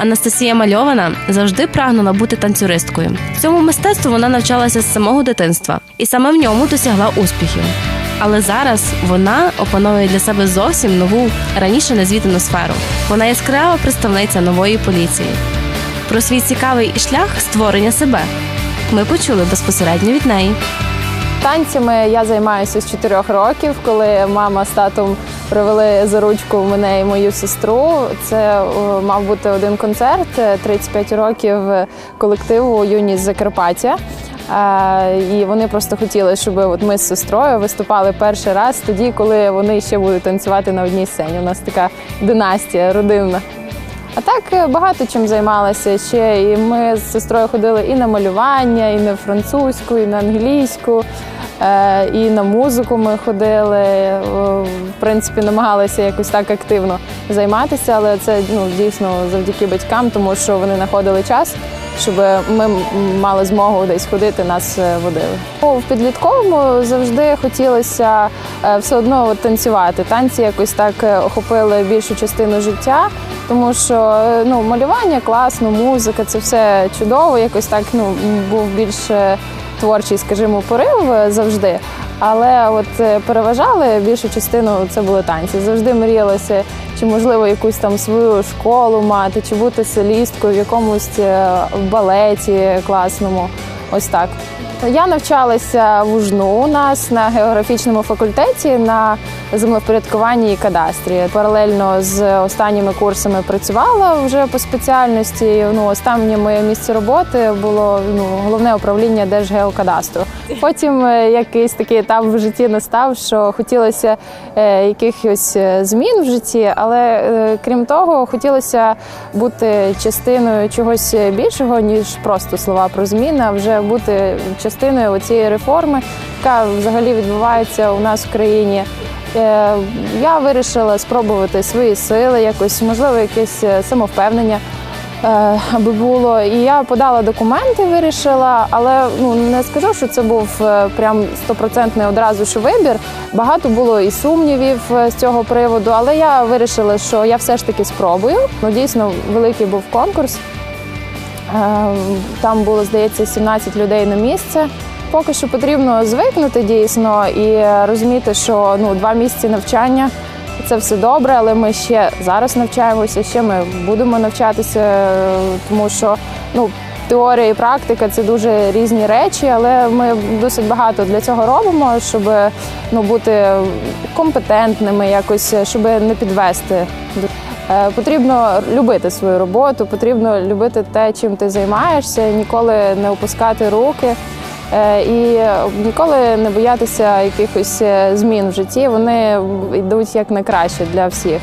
Анастасія Мальована завжди прагнула бути танцюристкою. Цьому мистецтву вона навчалася з самого дитинства і саме в ньому досягла успіхів. Але зараз вона опановує для себе зовсім нову раніше незвідану сферу. Вона яскрава представниця нової поліції. Про свій цікавий шлях створення себе ми почули безпосередньо від неї. Танцями я займаюся з 4 років, коли мама з татом привели за ручку мене і мою сестру. Це мав бути один концерт е, 35 років колективу Юність Закарпаття. Е, І вони просто хотіли, щоб от ми з сестрою виступали перший раз тоді, коли вони ще будуть танцювати на одній сцені. У нас така династія родинна. А так е, багато чим займалася ще. І ми з сестрою ходили і на малювання, і на французьку, і на англійську, е, і на музику ми ходили. Е, В принципі, намагалися якось так активно займатися, але це ну, дійсно завдяки батькам, тому що вони знаходили час. Щоб ми мали змогу десь ходити, нас е, водили. В підлітковому завжди хотілося е, все одно танцювати. Танці якось так е, охопили більшу частину життя, тому що е, ну, малювання класно, музика це все чудово. Якось так ну, був більш е, творчий, скажімо, порив завжди. Але от е, переважали більшу частину це були танці. Завжди мріялося, чи можливо якусь там свою школу мати, чи бути солісткою в якомусь е, балеті класному. Ось так. Я навчалася в УЖНУ у нас на географічному факультеті на землевпорядкуванні і кадастрі. Паралельно з останніми курсами працювала вже по спеціальності. Ну, останнє моє місце роботи було ну, головне управління Держгеокадастру. Потім е, якийсь такий етап в житті настав, що хотілося е, якихось е, змін в житті, але крім того, хотілося бути частиною чогось більшого, ніж просто слова про зміни, а вже бути частиною цієї реформи, яка взагалі відбувається у нас в країні. Я вирішила спробувати свої сили, якось можливо, якесь самовпевнення. Е, Аби було, і я подала документи, вирішила, але ну не скажу, що це був е, прям стопроцентний одразу ж вибір. Багато було і сумнівів е, з цього приводу, але я вирішила, що я все ж таки спробую. Ну дійсно великий був конкурс. Там було, здається, 17 людей на місце. Поки що потрібно звикнути дійсно і розуміти, що ну, два місяці навчання це все добре, але ми ще зараз навчаємося, ще ми будемо навчатися, тому що ну, теорія і практика це дуже різні речі, але ми досить багато для цього робимо, щоб ну, бути компетентними, якось, щоб не підвести. Е, Потрібно любити свою роботу, потрібно любити те, чим ти займаєшся, ніколи не опускати руки і ніколи не боятися якихось е, змін в житті. Вони йдуть як найкраще для всіх.